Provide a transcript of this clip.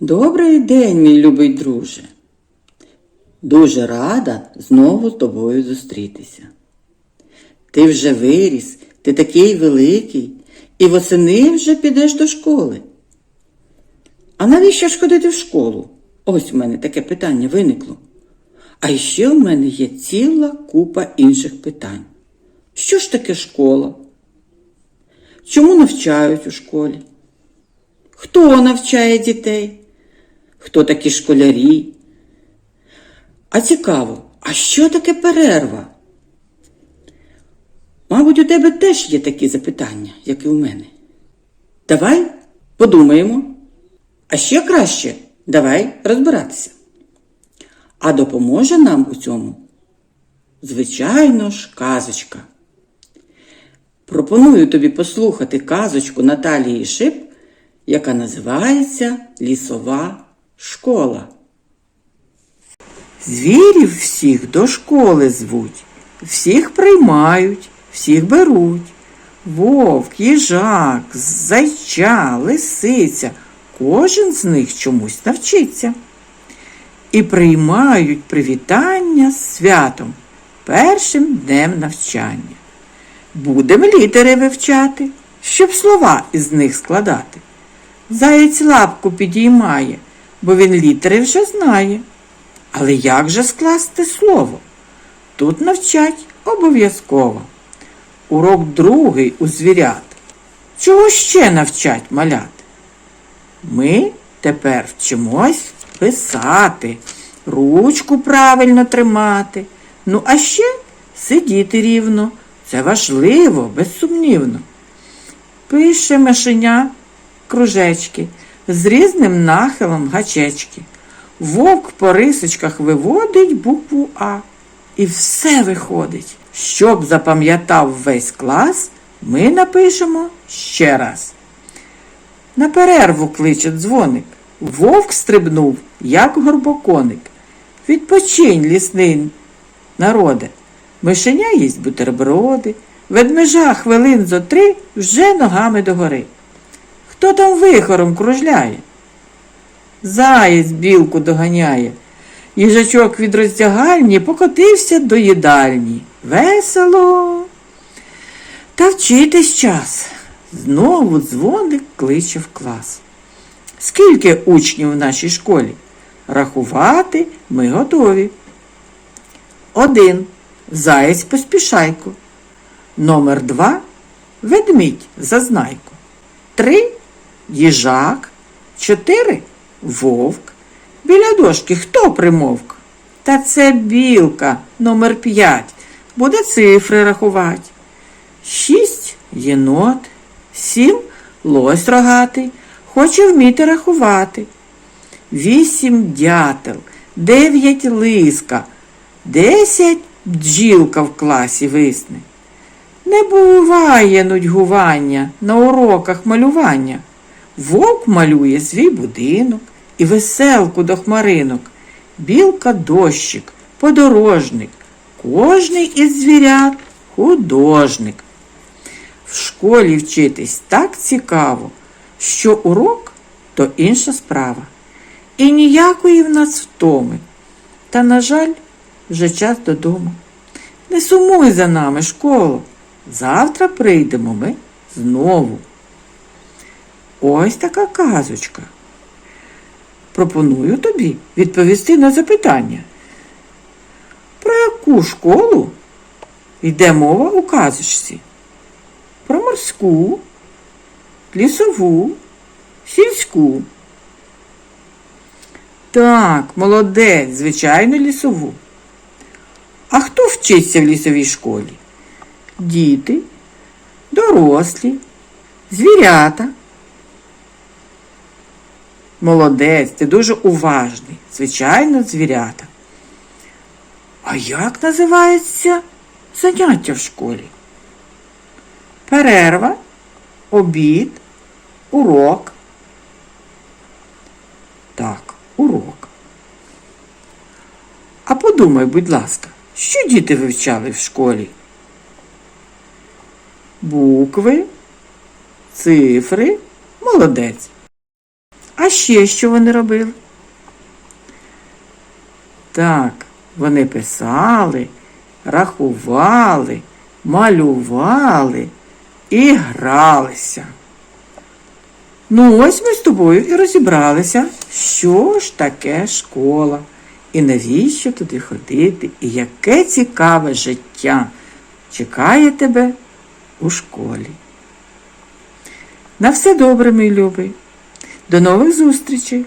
Добрий день, мій любий друже. Дуже рада знову з тобою зустрітися. Ти вже виріс, ти такий великий, і восени вже підеш до школи. А навіщо ж ходити в школу? Ось у мене таке питання виникло. А ще в мене є ціла купа інших питань. Що ж таке школа? Чому навчають у школі? Хто навчає дітей? Хто такі школярі? А цікаво, а що таке перерва? Мабуть, у тебе теж є такі запитання, як і у мене. Давай подумаємо. А ще краще, давай розбиратися. А допоможе нам у цьому, звичайно ж, казочка. Пропоную тобі послухати казочку Наталії Шип, яка називається Лісова школа. Звірів всіх до школи звуть, всіх приймають, всіх беруть. Вовк, їжак, зайча, лисиця, кожен з них чомусь навчиться. І приймають привітання з святом, першим днем навчання. Будемо літери вивчати, щоб слова із них складати. Заєць лапку підіймає, бо він літери вже знає. Але як же скласти слово? Тут навчать обов'язково. Урок другий у звірят. Чого ще навчать малят? Ми тепер вчимось писати, ручку правильно тримати. Ну, а ще сидіти рівно. Це важливо, безсумнівно. Пише мишеня кружечки з різним нахилом гачечки. Вовк по рисочках виводить букву А. І все виходить. Щоб запам'ятав весь клас, ми напишемо ще раз. На перерву кличе дзвоник. Вовк стрибнув, як горбоконик. Відпочинь, лісний народе. Мишеня їсть бутерброди, ведмежа хвилин зо три вже ногами догори. Хто там вихором кружляє? Заєць білку доганяє. Їжачок від роздягальні покотився до їдальні. Весело. Та вчитись час. Знову дзвоник кличе в клас. Скільки учнів в нашій школі? Рахувати ми готові. Один. Заєць поспішайко. Номер два. Ведмідь зазнайко. Три. Їжак. Чотири. Вовк. Біля дошки хто примовк? Та це білка номер п'ять. Буде цифри рахувати. Шість єнот. Сім лось рогатий. Хоче вміти рахувати. Вісім дятел. Дев'ять лиска. Десять бджілка в класі висне. Не буває нудьгування на уроках малювання. Вовк малює свій будинок і веселку до хмаринок. Білка дощик, подорожник. Кожний із звірят художник. В школі вчитись так цікаво, що урок то інша справа. І ніякої в нас втоми. Та, на жаль, вже час додому. Не сумуй за нами, школо. Завтра прийдемо ми знову. Ось така казочка. Пропоную тобі відповісти на запитання. Про яку школу йде мова у казочці? Про морську, лісову, сільську. Так, молодець, звичайно, лісову. А хто вчиться в лісовій школі? Діти, дорослі, звірята. Молодець, ти дуже уважний. Звичайно, звірята. А як називається заняття в школі? Перерва, обід, урок. Так, урок. А подумай, будь ласка, що діти вивчали в школі? Букви, цифри, молодець. А ще що вони робили? Так, вони писали, рахували, малювали і гралися. Ну, ось ми з тобою і розібралися, що ж таке школа, і навіщо туди ходити, і яке цікаве життя чекає тебе у школі. На все добре, мій любий. До нових зустрічей!